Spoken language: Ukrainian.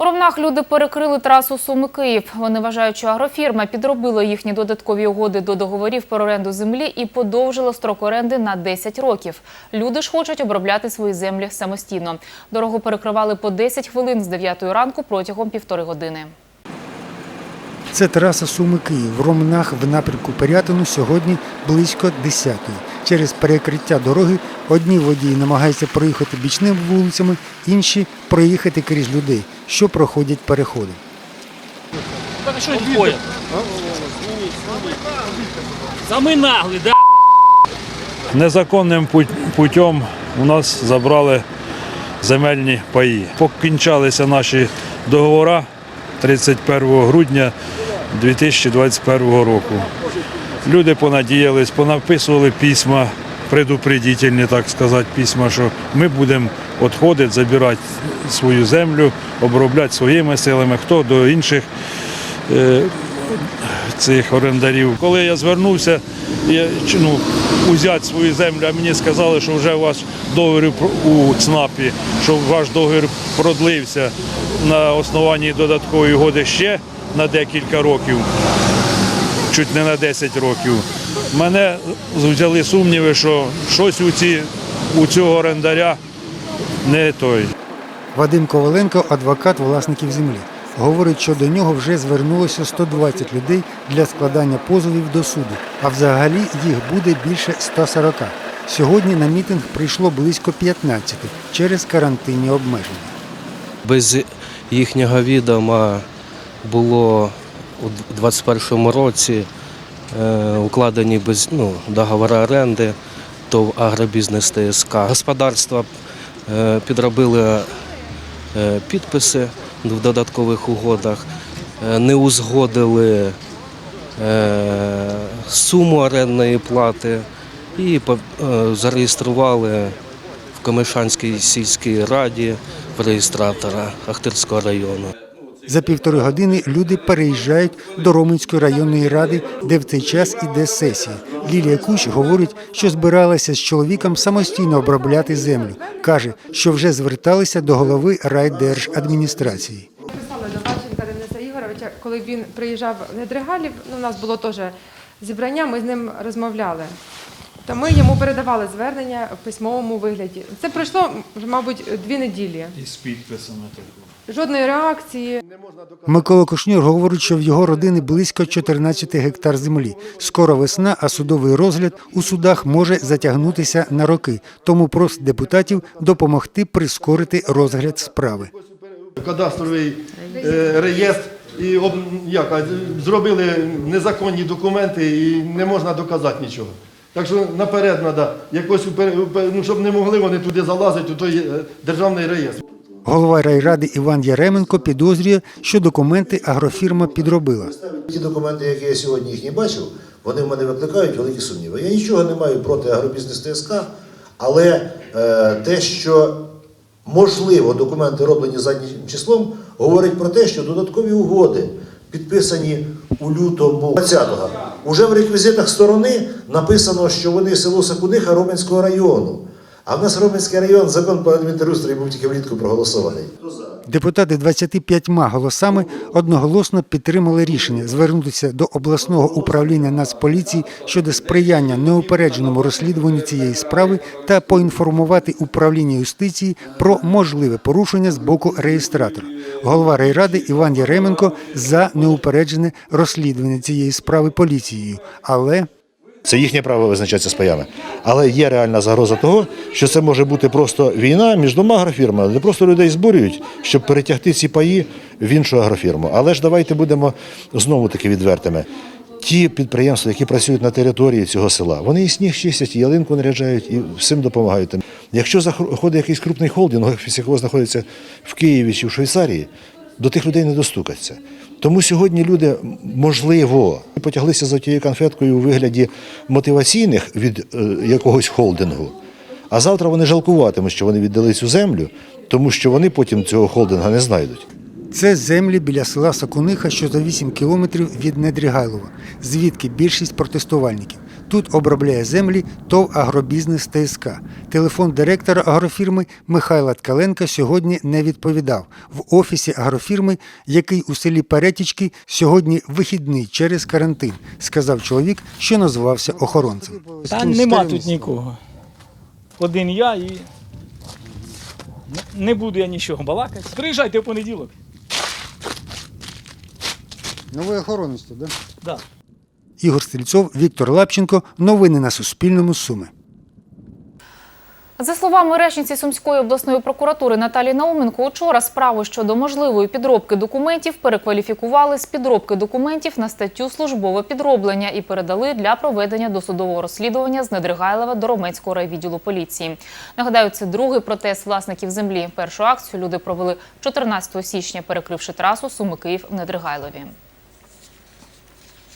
У Ромнах люди перекрили трасу Суми-Київ. Вони вважають, що агрофірма підробила їхні додаткові угоди до договорів про оренду землі і подовжила строк оренди на 10 років. Люди ж хочуть обробляти свої землі самостійно. Дорогу перекривали по 10 хвилин з 9 ранку протягом півтори години. Це траса Суми Київ. В Ромнах в напрямку Пирятину сьогодні близько 10-ї. Через перекриття дороги одні водії намагаються проїхати бічними вулицями, інші проїхати крізь людей, що проходять переходи. Так а що ходить? Самий наглий, да? Незаконним путем у нас забрали земельні паї. Покінчалися наші договори 31 грудня 2021 року. Люди понадіялись, понаписували письма, предупредительні, так сказати, письма, що ми будемо відходити, забирати свою землю, обробляти своїми силами, хто до інших е, цих орендарів. Коли я звернувся, я, ну, узяти свою землю, а мені сказали, що вже у вас договір у ЦНАПі, що ваш договір продлився на основанні додаткової угоди ще на декілька років, чуть не на 10 років. Мене взяли сумніви, що щось у, ці, у цього орендаря не той. Вадим Коваленко, адвокат власників землі. Говорить, що до нього вже звернулося 120 людей для складання позовів до суду, а взагалі їх буде більше 140. Сьогодні на мітинг прийшло близько 15 через карантинні обмеження. Без їхнього відома було у 2021 році е, укладені без ну, договори оренди ТОВ Агробізнес ТСК. Господарства е, підробили е, підписи в додаткових угодах, не узгодили суму орендної плати і по- зареєстрували в Комишанській сільській раді в реєстратора Ахтирського району. За півтори години люди переїжджають до Роменської районної ради, де в цей час іде сесія. Лілія Кущ говорить, що збиралася з чоловіком самостійно обробляти землю. Каже, що вже зверталися до голови райдержадміністрації. Писали до Ващенка Дениса Ігоровича, коли він приїжджав в Недригалів, ну, у нас було теж зібрання, ми з ним розмовляли. То ми йому передавали звернення в письмовому вигляді. Це пройшло, мабуть, дві неділі. І з підписами також. Жодної реакції. Микола Кушнір говорить, що в його родини близько 14 гектар землі. Скоро весна, а судовий розгляд у судах може затягнутися на роки. Тому просить депутатів допомогти прискорити розгляд справи. кадастровий е, реєстр і об, як, зробили незаконні документи і не можна доказати нічого. Так що наперед треба якось ну, щоб не могли вони туди залазити у той е, державний реєстр. Голова райради Іван Яременко підозрює, що документи агрофірма підробила. Ті документи, які я сьогодні їх не бачив, вони в мене викликають великі сумніви. Я нічого не маю проти агробізнес ТСК, але е, те, що можливо документи роблені заднім числом, говорить про те, що додаткові угоди, підписані у лютому 20-го, уже в реквізитах сторони написано, що вони село Сакуниха Роменського району. А в нас Роменський район, закон про адмінтерустрій був тільки влітку проголосований. Депутати 25 голосами одноголосно підтримали рішення звернутися до обласного управління Нацполіції щодо сприяння неупередженому розслідуванню цієї справи та поінформувати управління юстиції про можливе порушення з боку реєстратора. Голова райради Іван Яременко за неупереджене розслідування цієї справи поліцією, але Це їхнє право визначатися з паями. Але є реальна загроза того, що це може бути просто війна між двома агрофірмами, де просто людей збурюють, щоб перетягти ці паї в іншу агрофірму. Але ж давайте будемо знову таки відвертими. Ті підприємства, які працюють на території цього села, вони і сніг чистять, і ялинку наряджають, і всім допомагають. Якщо заходить якийсь крупний холдинг, якого знаходиться в Києві чи в Швейцарії, до тих людей не достукаться. Тому сьогодні люди, можливо, потяглися за тією конфеткою у вигляді мотиваційних від е, якогось холдингу, а завтра вони жалкуватимуть, що вони віддали цю землю, тому що вони потім цього холдинга не знайдуть. Це землі біля села Сокуниха, що за 8 кілометрів від Недрігайлова, звідки більшість протестувальників. Тут обробляє землі ТОВ «Агробізнес ТСК». Телефон директора агрофірми Михайла Ткаленка сьогодні не відповідав. В офісі агрофірми, який у селі Перетічки, сьогодні вихідний через карантин, сказав чоловік, що назвався охоронцем. Та нема тут нікого. Один я і. Не- буду я нічого балакати. Приїжджайте в понеділок. Новий охоронець тут, да? Да. Ігор Стрільцов, Віктор Лапченко. Новини на Суспільному. Суми. За словами речниці Сумської обласної прокуратури Наталі Науменко, учора справу щодо можливої підробки документів перекваліфікували з підробки документів на статтю службове підроблення і передали для проведення досудового розслідування з Недригайлова до Ромецького райвідділу поліції. Нагадаю, це другий протест власників землі. Першу акцію люди провели 14 січня, перекривши трасу Суми Київ в Недригайлові.